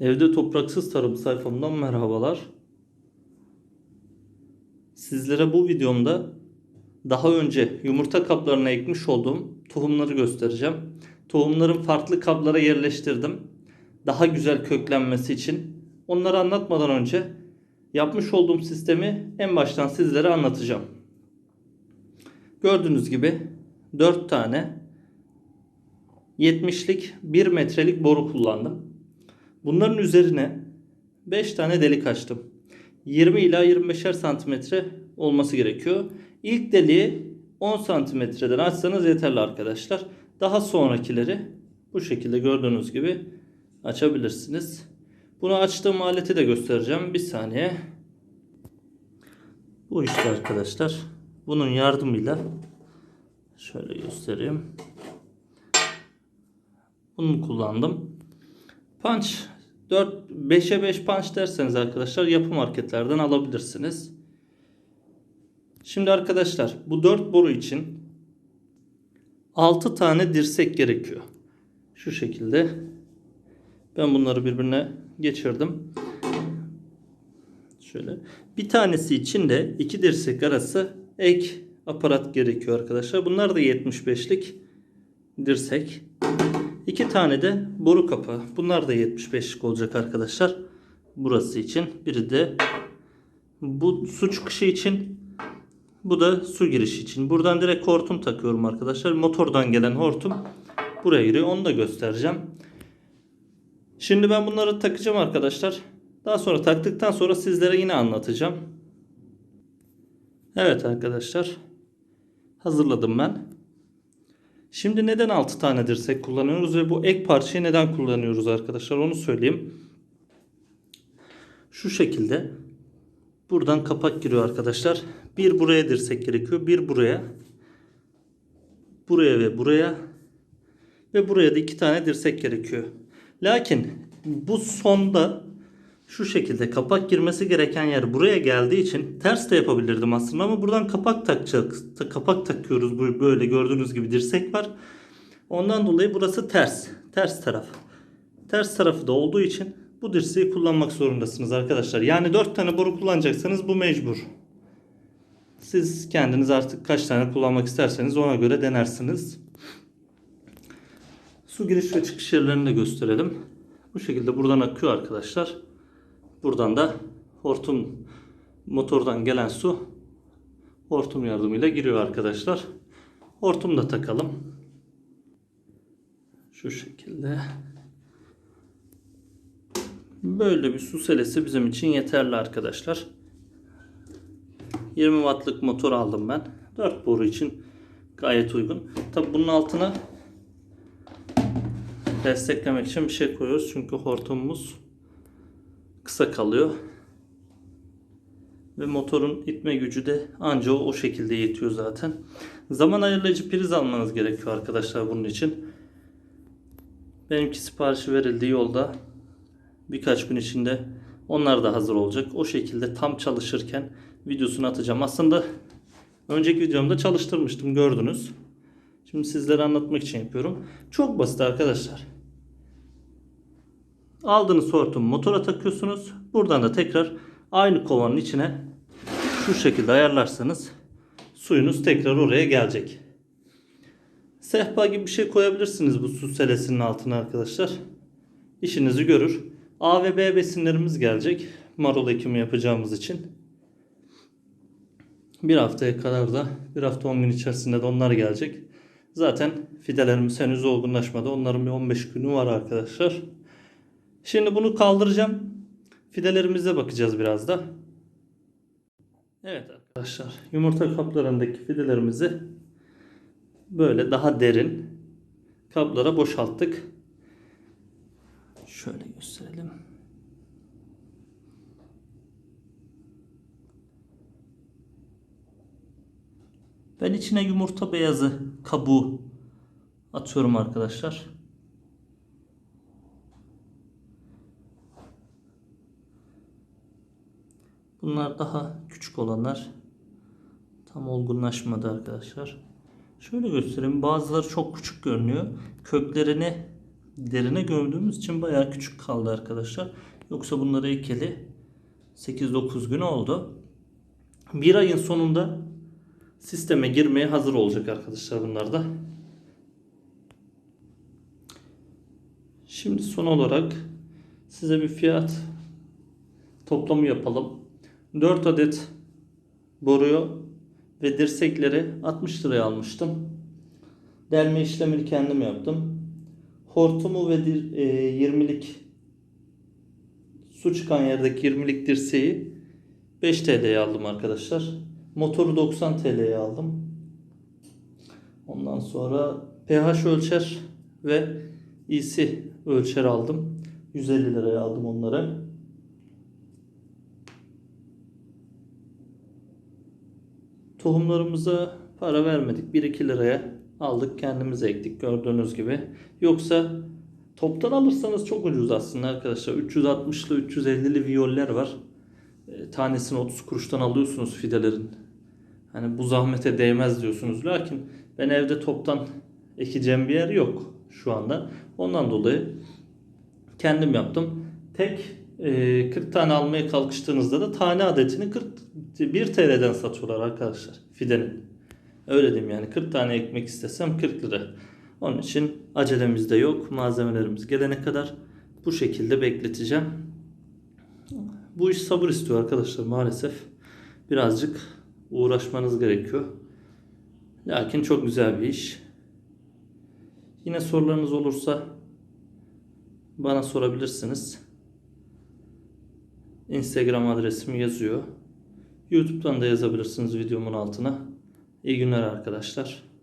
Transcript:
Evde Topraksız Tarım sayfamdan merhabalar. Sizlere bu videomda daha önce yumurta kaplarına ekmiş olduğum tohumları göstereceğim. Tohumların farklı kaplara yerleştirdim. Daha güzel köklenmesi için. Onları anlatmadan önce yapmış olduğum sistemi en baştan sizlere anlatacağım. Gördüğünüz gibi 4 tane 70'lik 1 metrelik boru kullandım. Bunların üzerine 5 tane delik açtım. 20 ila 25'er santimetre olması gerekiyor. İlk deliği 10 santimetreden açsanız yeterli arkadaşlar. Daha sonrakileri bu şekilde gördüğünüz gibi açabilirsiniz. Bunu açtığım aleti de göstereceğim. Bir saniye. Bu işte arkadaşlar. Bunun yardımıyla şöyle göstereyim. Bunu kullandım. Punch 4 5'e 5 punch derseniz arkadaşlar yapı marketlerden alabilirsiniz. Şimdi arkadaşlar bu 4 boru için 6 tane dirsek gerekiyor. Şu şekilde. Ben bunları birbirine geçirdim. Şöyle. Bir tanesi için de iki dirsek arası ek aparat gerekiyor arkadaşlar. Bunlar da 75'lik dirsek. İki tane de boru kapağı. Bunlar da 75'lik olacak arkadaşlar. Burası için. Biri de bu su çıkışı için. Bu da su girişi için. Buradan direkt hortum takıyorum arkadaşlar. Motordan gelen hortum buraya giriyor. Onu da göstereceğim. Şimdi ben bunları takacağım arkadaşlar. Daha sonra taktıktan sonra sizlere yine anlatacağım. Evet arkadaşlar. Hazırladım ben. Şimdi neden 6 tane dirsek kullanıyoruz ve bu ek parçayı neden kullanıyoruz arkadaşlar onu söyleyeyim. Şu şekilde buradan kapak giriyor arkadaşlar. Bir buraya dirsek gerekiyor. Bir buraya. Buraya ve buraya. Ve buraya da iki tane dirsek gerekiyor. Lakin bu sonda şu şekilde kapak girmesi gereken yer buraya geldiği için ters de yapabilirdim aslında ama buradan kapak takacak kapak takıyoruz böyle gördüğünüz gibi dirsek var. Ondan dolayı burası ters. Ters taraf. Ters tarafı da olduğu için bu dirseği kullanmak zorundasınız arkadaşlar. Yani 4 tane boru kullanacaksanız bu mecbur. Siz kendiniz artık kaç tane kullanmak isterseniz ona göre denersiniz. Su giriş ve çıkış yerlerini de gösterelim. Bu şekilde buradan akıyor arkadaşlar. Buradan da hortum motordan gelen su hortum yardımıyla giriyor arkadaşlar. Hortum da takalım. Şu şekilde. Böyle bir su selesi bizim için yeterli arkadaşlar. 20 wattlık motor aldım ben. 4 boru için gayet uygun. Tabi bunun altına desteklemek için bir şey koyuyoruz. Çünkü hortumumuz kısa kalıyor. Ve motorun itme gücü de anca o, şekilde yetiyor zaten. Zaman ayarlayıcı priz almanız gerekiyor arkadaşlar bunun için. Benimki siparişi verildiği yolda birkaç gün içinde onlar da hazır olacak. O şekilde tam çalışırken videosunu atacağım. Aslında önceki videomda çalıştırmıştım gördünüz. Şimdi sizlere anlatmak için yapıyorum. Çok basit arkadaşlar. Aldığınız hortumu motora takıyorsunuz. Buradan da tekrar aynı kovanın içine şu şekilde ayarlarsanız suyunuz tekrar oraya gelecek. Sehpa gibi bir şey koyabilirsiniz bu su selesinin altına arkadaşlar. İşinizi görür. A ve B besinlerimiz gelecek. Marul ekimi yapacağımız için. Bir haftaya kadar da bir hafta 10 gün içerisinde de onlar gelecek. Zaten fidelerimiz henüz olgunlaşmadı. Onların bir 15 günü var arkadaşlar. Şimdi bunu kaldıracağım. Fidelerimize bakacağız biraz da. Evet arkadaşlar yumurta kaplarındaki fidelerimizi böyle daha derin kaplara boşalttık. Şöyle gösterelim. Ben içine yumurta beyazı kabuğu atıyorum arkadaşlar. Bunlar daha küçük olanlar. Tam olgunlaşmadı arkadaşlar. Şöyle göstereyim. Bazıları çok küçük görünüyor. Köklerini derine gömdüğümüz için bayağı küçük kaldı arkadaşlar. Yoksa bunları ekeli 8-9 gün oldu. Bir ayın sonunda sisteme girmeye hazır olacak arkadaşlar bunlar da. Şimdi son olarak size bir fiyat toplamı yapalım. 4 adet boruyu ve dirsekleri 60 liraya almıştım. Delme işlemini kendim yaptım. Hortumu ve dir, e, 20'lik su çıkan yerdeki 20'lik dirseği 5 TL'ye aldım arkadaşlar. Motoru 90 TL'ye aldım. Ondan sonra pH ölçer ve EC ölçer aldım. 150 liraya aldım onları. Tohumlarımıza para vermedik. 1-2 liraya aldık kendimize ektik gördüğünüz gibi. Yoksa toptan alırsanız çok ucuz aslında arkadaşlar. 360'lı 350'li viyoller var. E, tanesini 30 kuruştan alıyorsunuz fidelerin. Hani bu zahmete değmez diyorsunuz. Lakin ben evde toptan ekeceğim bir yer yok şu anda. Ondan dolayı kendim yaptım. Tek e, 40 tane almaya kalkıştığınızda da tane adetini 41 TL'den satıyorlar arkadaşlar fidenin. Öyle diyeyim yani 40 tane ekmek istesem 40 lira. Onun için acelemiz de yok. Malzemelerimiz gelene kadar bu şekilde bekleteceğim. Bu iş sabır istiyor arkadaşlar maalesef. Birazcık uğraşmanız gerekiyor. Lakin çok güzel bir iş. Yine sorularınız olursa bana sorabilirsiniz. Instagram adresim yazıyor. YouTube'dan da yazabilirsiniz videomun altına. İyi günler arkadaşlar.